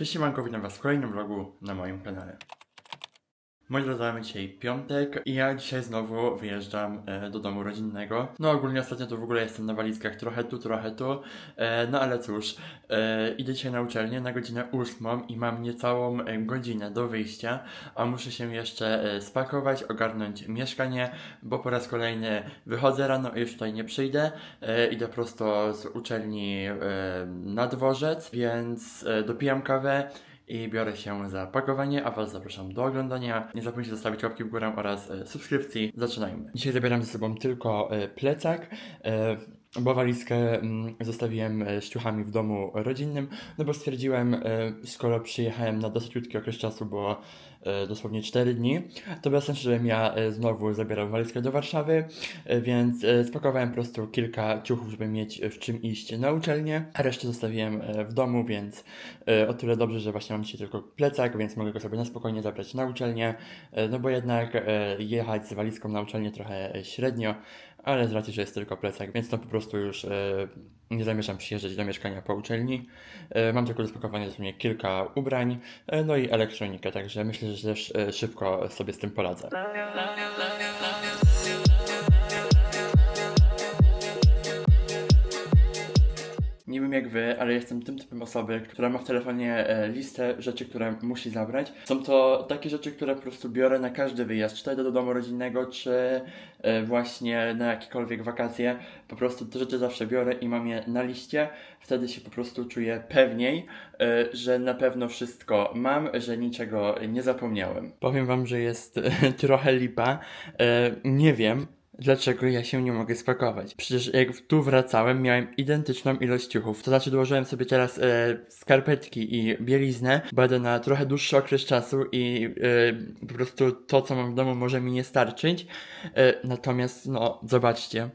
Cześć siemanko, witam was w kolejnym vlogu na moim kanale. Moi drodzy, dzisiaj piątek i ja dzisiaj znowu wyjeżdżam e, do domu rodzinnego. No ogólnie ostatnio to w ogóle jestem na walizkach trochę tu, trochę tu. E, no ale cóż, e, idę dzisiaj na uczelnię na godzinę ósmą i mam niecałą e, godzinę do wyjścia, a muszę się jeszcze e, spakować, ogarnąć mieszkanie, bo po raz kolejny wychodzę rano i już tutaj nie przyjdę. E, idę prosto z uczelni na dworzec, więc dopijam kawę i biorę się za pakowanie, a Was zapraszam do oglądania. Nie zapomnijcie zostawić łapki w górę oraz e, subskrypcji. Zaczynajmy. Dzisiaj zabieram ze sobą tylko e, plecak. Bo walizkę mm, zostawiłem e, z ciuchami w domu rodzinnym, no bo stwierdziłem, e, skoro przyjechałem na dosyć krótki okres czasu, bo e, dosłownie 4 dni, to bez sensu, żebym ja znowu zabierał walizkę do Warszawy, więc spakowałem po prostu kilka ciuchów, żeby mieć w czym iść na uczelnię, a resztę zostawiłem w domu, więc o tyle dobrze, że właśnie mam dzisiaj tylko plecak, więc mogę go sobie na spokojnie zabrać na uczelnię, no bo jednak jechać z walizką na uczelnię trochę średnio, ale z racji, że jest tylko plecak, więc to po prostu już e, nie zamierzam przyjeżdżać do mieszkania po uczelni. E, mam tylko do spakowania dosłownie kilka ubrań, e, no i elektronikę, także myślę, że też szybko sobie z tym poradzę. Wiem jak wy, ale jestem tym typem osoby, która ma w telefonie e, listę rzeczy, które musi zabrać. Są to takie rzeczy, które po prostu biorę na każdy wyjazd, czy to do domu rodzinnego, czy e, właśnie na jakiekolwiek wakacje. Po prostu te rzeczy zawsze biorę i mam je na liście. Wtedy się po prostu czuję pewniej, e, że na pewno wszystko mam, że niczego nie zapomniałem. Powiem wam, że jest trochę lipa. Nie wiem, dlaczego ja się nie mogę spakować. Przecież jak tu wracałem, miałem identyczną ilość ciuchów. To znaczy dołożyłem sobie teraz e, skarpetki i bieliznę. Będę na trochę dłuższy okres czasu i e, po prostu to, co mam w domu, może mi nie starczyć. E, natomiast, no, zobaczcie.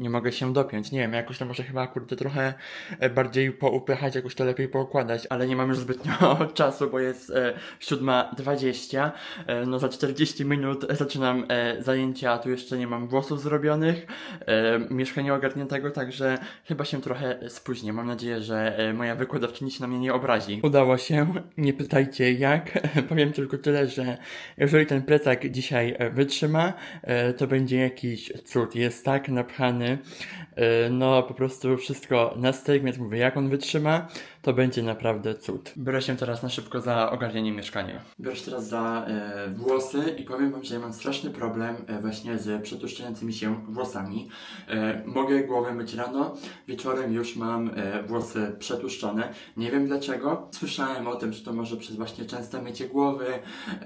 Nie mogę się dopiąć. Nie wiem, jakoś to może chyba kurde trochę e, bardziej poupychać, jakoś to lepiej poukładać, ale nie mam już zbytnio czasu, bo jest e, 7.20. E, no za 40 minut zaczynam e, zajęcia, tu jeszcze nie mam włosów zrobionych, e, mieszkania ogarniętego, także chyba się trochę spóźnię. Mam nadzieję, że e, moja wykładowczyni się na mnie nie obrazi. Udało się, nie pytajcie jak. Powiem tylko tyle, że jeżeli ten plecak dzisiaj wytrzyma, to będzie jakiś cud. Jest tak napchany, e, no po prostu wszystko na styk, więc mówię, jak on wytrzyma, to będzie naprawdę cud. Biorę się teraz na szybko za ogarnianie mieszkania. Biorę się teraz za e, włosy i powiem wam, że ja mam straszny problem e, właśnie z przetłuszczającymi się włosami. E, mogę głowę myć rano, wieczorem już mam e, włosy przetłuszczone. Nie wiem dlaczego. Słyszałem o tym, że to może przez właśnie częste mycie głowy,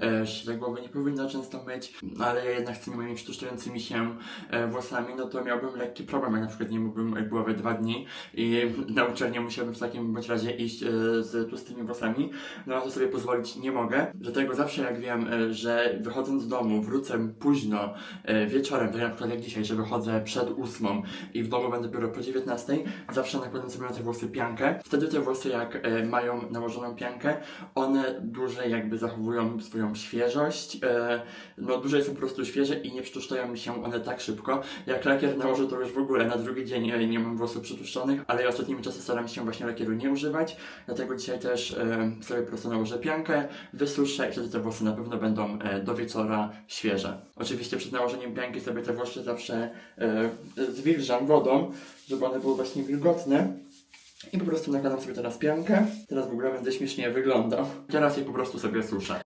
e, że głowy nie powinno często myć, no ale ja jednak z tymi moimi przetłuszczającymi się e, włosami, no to miałbym lekki problem, jak na przykład nie mógłbym e, głowy dwa dni i na uczelnię musiałbym w takim bądź razie iść e, z tłustymi włosami, no na to sobie pozwolić nie mogę. Dlatego zawsze jak wiem, e, że wychodząc z domu wrócę późno e, wieczorem, tak na przykład jak dzisiaj, że wychodzę przed ósmą i w domu będę dopiero po 19, zawsze nakładam sobie na te włosy piankę. Wtedy te włosy jak e, mają nałożoną piankę, one dłużej jakby zachowują swoją świeżość, e, no dłużej są po prostu świeże i nie przytłuszczają mi się one tak szybko. Jak lakier nałożę to już w ogóle na drugi dzień nie mam włosów przytłuszczonych, ale ostatnimi czasy staram się właśnie lakieru nie używać, dlatego dzisiaj też e, sobie po prostu nałożę piankę, wysuszę i wtedy te włosy na pewno będą e, do wieczora świeże. Oczywiście przed nałożeniem pianki sobie te włosy zawsze e, zwilżam wodą, żeby one były właśnie wilgotne. I po prostu nakładam sobie teraz piankę. Teraz w ogóle będę śmiesznie wyglądał. Teraz je po prostu sobie suszę.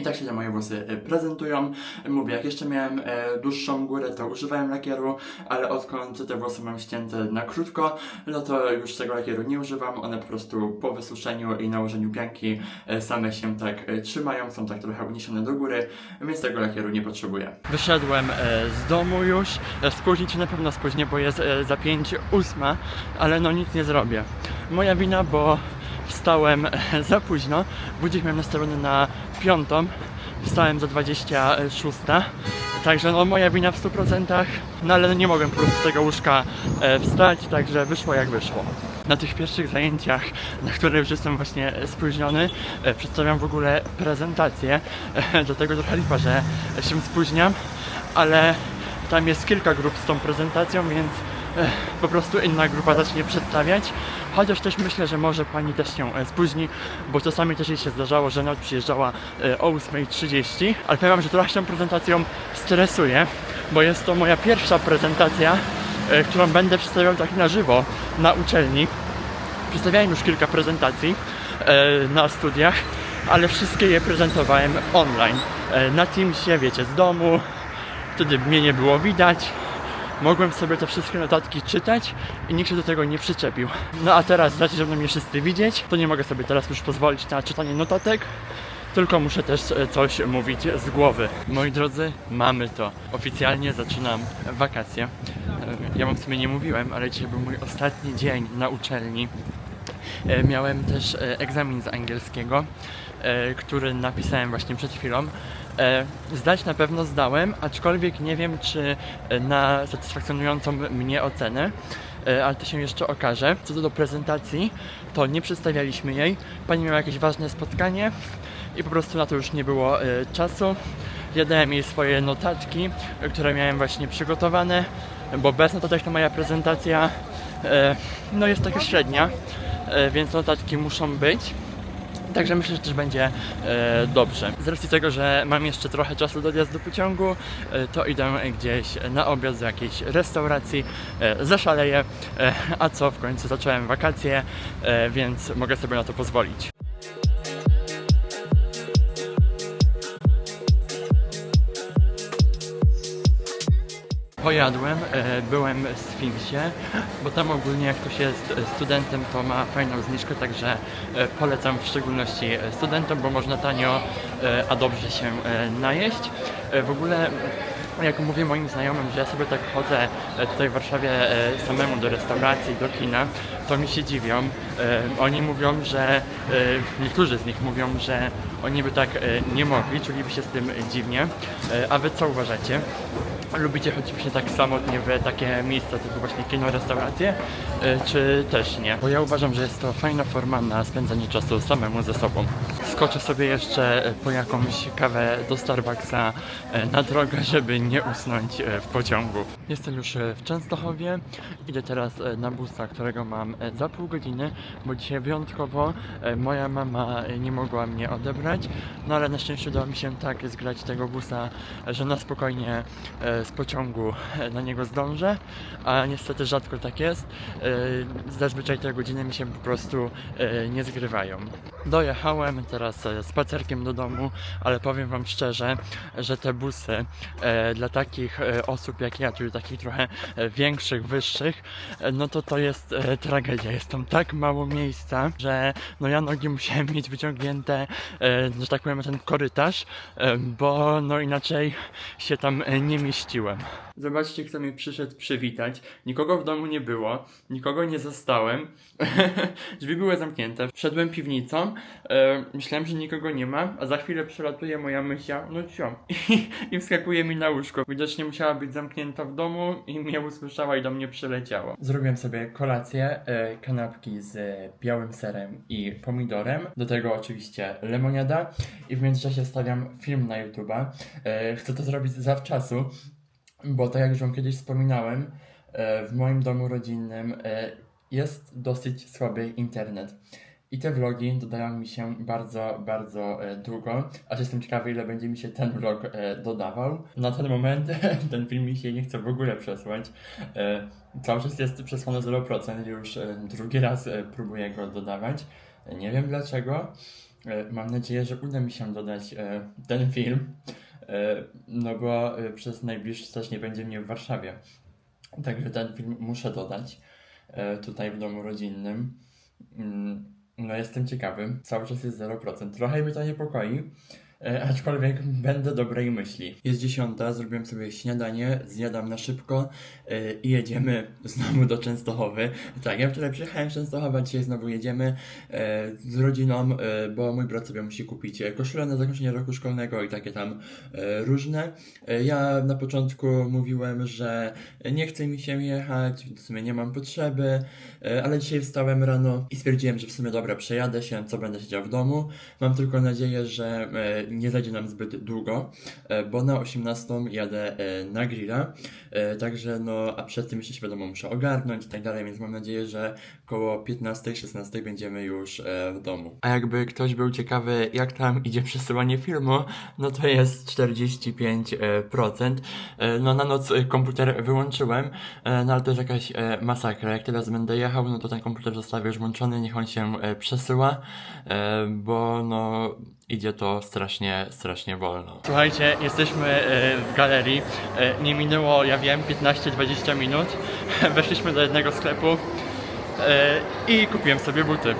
I tak się te moje włosy e, prezentują. Mówię, jak jeszcze miałem e, dłuższą górę, to używałem lakieru, ale odkąd te włosy mam ścięte na krótko, no to już tego lakieru nie używam. One po prostu po wysuszeniu i nałożeniu pianki e, same się tak trzymają, są tak trochę uniesione do góry, więc tego lakieru nie potrzebuję. Wyszedłem z domu już. Spóźnić na pewno spóźnię, bo jest za 5 ósma, ale no nic nie zrobię. Moja wina, bo wstałem za późno. Budzik miałem nastawiony na piątą. Wstałem za 26. Także no moja wina w 100%, no ale nie mogłem po prostu z tego łóżka e, wstać, także wyszło jak wyszło. Na tych pierwszych zajęciach, na które już jestem właśnie spóźniony, e, przedstawiam w ogóle prezentację, e, dlatego trochę lipa, że się spóźniam, ale tam jest kilka grup z tą prezentacją, więc po prostu inna grupa zacznie przedstawiać. Chociaż też myślę, że może pani też się e, spóźni, bo czasami też jej się zdarzało, że nawet przyjeżdżała e, o 8.30, ale powiem wam, że trochę się prezentacją stresuję, bo jest to moja pierwsza prezentacja, e, którą będę przedstawiał tak na żywo na uczelni. Przedstawiałem już kilka prezentacji na studiach, ale wszystkie je prezentowałem online. Na Teamsie, wiecie, z domu, wtedy mnie nie było widać. Mogłem sobie te wszystkie notatki czytać i nikt się do tego nie przyczepił. No a teraz, z racji, że mnie wszyscy widzieć, to nie mogę sobie teraz już pozwolić na czytanie notatek, tylko muszę też e, coś mówić z głowy. Moi drodzy, mamy to. Oficjalnie zaczynam wakacje. E, Ja wam w sumie nie mówiłem, ale dzisiaj był mój ostatni dzień na uczelni. E, Miałem też egzamin z angielskiego, który napisałem właśnie przed chwilą. E, Zdać na pewno zdałem, aczkolwiek nie wiem, czy e, na satysfakcjonującą mnie ocenę, e, ale to się jeszcze okaże. Co do prezentacji, to nie przedstawialiśmy jej. Pani miała jakieś ważne spotkanie i po prostu na to już nie było czasu. Ja dałem jej swoje notatki, które miałem właśnie przygotowane, bo bez notatek to moja prezentacja no jest taka średnia, więc notatki muszą być. Także myślę, że też będzie e, dobrze. Z racji tego, że mam jeszcze trochę czasu do jazdy pociągu, e, to idę gdzieś na obiad do jakiejś restauracji, e, zaszaleję, e, a co w końcu zacząłem wakacje, e, więc mogę sobie na to pozwolić. Pojadłem, e, byłem w Sfinksie, bo tam ogólnie jak ktoś jest studentem, to ma fajną zniżkę, także e, polecam w szczególności e, studentom, bo można tanio, a dobrze się najeść. W ogóle jak mówię moim znajomym, że ja sobie tak chodzę tutaj w Warszawie samemu do restauracji, do kina, to mi się dziwią. Oni mówią, że niektórzy z nich mówią, że oni by tak nie mogli, czuliby się z tym dziwnie. A wy co uważacie? Lubicie właśnie tak samotnie w takie miejsca typu właśnie kino, restauracje, y, czy też nie? Bo ja uważam, że jest to fajna forma na spędzanie czasu samemu ze sobą. Skoczę sobie jeszcze y, po jakąś kawę do Starbucksa y, na drogę, żeby nie usnąć y, w pociągu. Jestem już w Częstochowie, idę teraz na busa, którego mam za pół godziny, bo dzisiaj wyjątkowo moja mama nie mogła mnie odebrać, no ale na szczęście udało mi się tak zgrać tego busa, że na spokojnie e, z pociągu e, na niego zdążę, a niestety rzadko tak jest. E, Zazwyczaj te godziny mi się po prostu e, nie zgrywają. Dojechałem teraz e, spacerkiem do domu, ale powiem Wam szczerze, że te busy e, dla takich e, osób jak ja, czyli takich trochę e, większych, wyższych, e, no to to jest e, tragedia. Jest tam tak mało miejsca, że no ja nogi musiałem mieć wyciągnięte, e, że tak powiem, ten korytarz, e, bo no inaczej się tam e, nie mieściłem. Zobaczcie, kto mnie przyszedł przywitać. Nikogo w domu nie było, nikogo nie zastałem. Drzwi były zamknięte. Wszedłem piwnicą, e, myślałem, że nikogo nie ma, a za chwilę przelatuje moja mysia, no cio, i, i wskakuje mi na łóżko. Widocznie musiała być zamknięta w domu i mnie usłyszała i do mnie przyleciała. Zrobiłem sobie kolację, e, kanapki z białym serem i pomidorem, do tego oczywiście lemoniada i w międzyczasie stawiam film na YouTube'a. E, chcę to zrobić zawczasu, bo tak jak już Wam kiedyś wspominałem, e, w moim domu rodzinnym e, jest dosyć słaby internet. I te vlogi dodają mi się bardzo, bardzo e, długo, aż jestem ciekawy, ile będzie mi się ten vlog e, dodawał. Na ten moment ten film mi się nie chce w ogóle przesłać. E, cały czas jest przesłany 0%, już e, drugi raz e, próbuję go dodawać. E, Nie wiem dlaczego. Mam nadzieję, że uda mi się dodać ten film. No bo przez najbliższy czas nie będzie mnie w Warszawie. Także ten film muszę dodać tutaj w domu rodzinnym. No jestem ciekawy. Cały czas jest 0%. Trochę mnie to niepokoi. E, aczkolwiek będę dobrej myśli. Jest dziesiąta, zrobiłem sobie śniadanie, zjadam na szybko e, i jedziemy znowu do Częstochowy. Tak, ja wczoraj przyjechałem z Częstochowa, dzisiaj znowu jedziemy e, z rodziną, bo mój brat sobie musi kupić koszulę na zakończenie roku szkolnego i takie tam różne. Ja na początku mówiłem, że nie chce mi się jechać, w sumie nie mam potrzeby, ale dzisiaj wstałem rano i stwierdziłem, że w sumie dobra, przejadę się, co będę siedział w domu. Mam tylko nadzieję, że nie zajdzie nam zbyt długo, e, bo na 18 jadę e, na grilla, e, także no, a przed tym jeszcze się wiadomo muszę ogarnąć i tak dalej, więc mam nadzieję, że koło 15-16 będziemy już e, w domu. A jakby ktoś był ciekawy, jak tam idzie przesyłanie filmu, no to jest 45%. E, No na noc e, komputer wyłączyłem, e, no ale to jest jakaś e, masakra. Jak teraz będę jechał, no to ten komputer zostawię już włączony, niech on się e, przesyła, e, bo no idzie to strasznie, strasznie wolno. Słuchajcie, jesteśmy e, w galerii. E, Nie minęło, ja wiem, 15-20 minut. Weszliśmy do jednego sklepu e, i kupiłem sobie buty.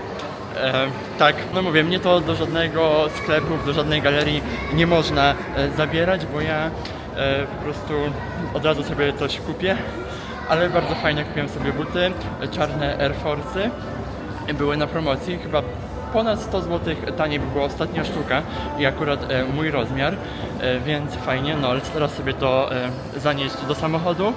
E, tak, no mówię, mnie to do żadnego sklepu, do żadnej galerii nie można e, zabierać, bo ja e, po prostu od razu sobie coś kupię. Ale bardzo fajnie kupiłem sobie buty, e, czarne Air Force'y. Były na promocji, chyba ponad 100 zł taniej by była ostatnia sztuka i akurat e, mój rozmiar, e, więc fajnie, no ale teraz sobie to e, zanieść do samochodu,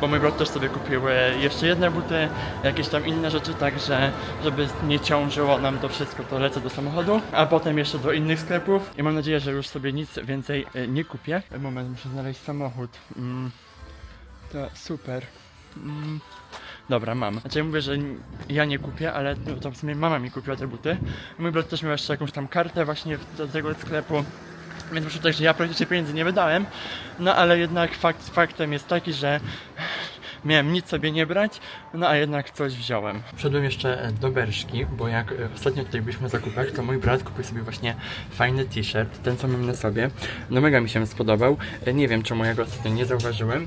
bo mój brat też sobie kupił e, jeszcze jedne buty, jakieś tam inne rzeczy, także żeby nie ciążyło nam to wszystko, to lecę do samochodu, a potem jeszcze do innych sklepów i mam nadzieję, że już sobie nic więcej e, nie kupię. Moment, muszę znaleźć samochód. Mm, to super. Mm. Dobra, mam. Znaczy ja mówię, że ja nie kupię, ale no, to w sumie mama mi kupiła te buty. Mój brat też miał jeszcze jakąś tam kartę właśnie do tego sklepu. Więc wyszło tak, że ja praktycznie pieniędzy nie wydałem. No ale jednak fakt, faktem jest taki, że miałem nic sobie nie brać, no a jednak coś wziąłem. Wszedłem jeszcze e, do Berszki, bo jak e, ostatnio tutaj byliśmy zakupach, to mój brat kupił sobie właśnie fajny t-shirt, ten co mam na sobie. No mega mi się spodobał. E, Nie wiem czemu ja go ostatnio nie zauważyłem,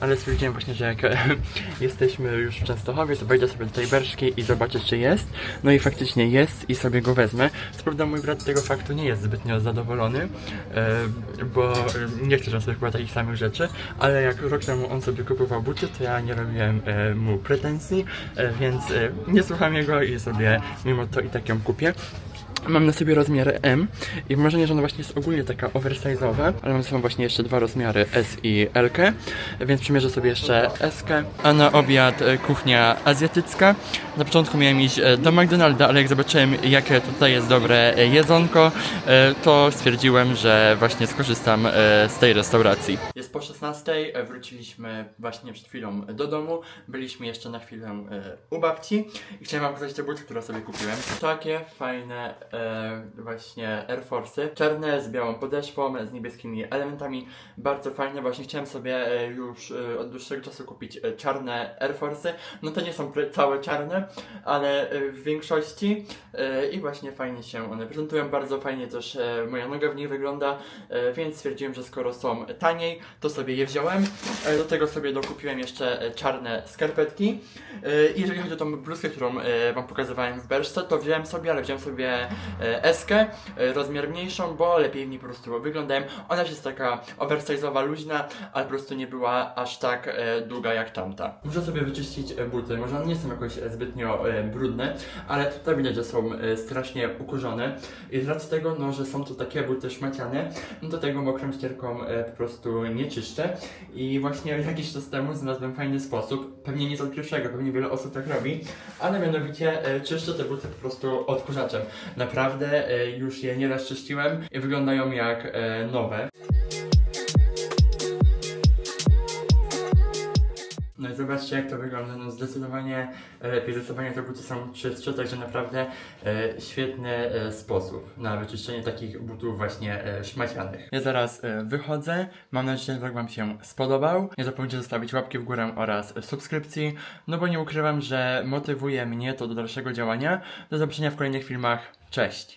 ale stwierdziłem właśnie, że jak jesteśmy już w Częstochowie, to wejdę sobie do tej Berszki i zobaczę czy jest. No i faktycznie jest i sobie go wezmę. Co prawda mój brat tego faktu nie jest zbytnio zadowolony, bo nie chce, żebym sobie kupował takich samych rzeczy, ale jak rok temu on sobie kupował buty, to ja nie robiłem e, mu pretensji, e, więc e, nie słucham jego i sobie mimo to i tak ją kupię. Mam na sobie rozmiar M i mam wrażenie, że ona właśnie jest ogólnie taka oversize'owa, ale mam ze sobą właśnie jeszcze dwa rozmiary S i L, więc przymierzę sobie jeszcze S, a na obiad e, kuchnia azjatycka. Na początku miałem iść e, do McDonalda, ale jak zobaczyłem jakie tutaj jest dobre e, jedzonko, to stwierdziłem, że właśnie skorzystam z tej restauracji. Jest po 16, e, wróciliśmy właśnie przed chwilą do domu, byliśmy jeszcze na chwilę u babci i chciałem wam pokazać te buty, które sobie kupiłem. Takie fajne e, właśnie Air Force'y, czarne z białą podeszwą, z niebieskimi elementami, bardzo fajne. Właśnie chciałem sobie e, już e, od dłuższego czasu kupić e, czarne Air Force'y. No to nie są całe czarne, ale w większości e, i właśnie fajnie się one prezentują, bardzo fajnie też moja noga w nich wygląda, e, więc stwierdziłem, że skoro są taniej, to sobie je wziąłem. E, Do tego sobie dokupiłem jeszcze czarne skarpetki. E, jeżeli chodzi o tą bluzkę, którą wam pokazywałem w Berszce, to wziąłem sobie, ale wziąłem sobie eskę, e, rozmiar mniejszą, bo lepiej w niej po prostu wyglądałem. Ona jest taka oversize'owa, luźna, ale po prostu nie była aż tak e, długa jak tamta. Muszę sobie wyczyścić e, buty, może one nie są jakoś zbytnio brudne, ale tutaj widać, że są strasznie ukurzone i z racji tego, no, że są to takie buty szmaciane, no to tego mokrą ścierką po prostu nie czyszczę i właśnie jakiś czas temu znalazłem fajny sposób, pewnie nie od pierwszego, pewnie wiele osób tak robi, ale mianowicie czyszczę te buty po prostu odkurzaczem. Naprawdę e, już je nieraz czyściłem i wyglądają jak e, nowe. No i zobaczcie jak to wygląda, no zdecydowanie lepiej, zdecydowanie te buty są czystsze, także naprawdę e, świetny e, sposób na wyczyszczenie takich butów właśnie e, szmacianych. Ja zaraz e, wychodzę, mam nadzieję, że vlog Wam się spodobał. Nie zapomnijcie zostawić łapki w górę oraz subskrypcji, no bo nie ukrywam, że motywuje mnie to do dalszego działania. Do zobaczenia w kolejnych filmach, cześć!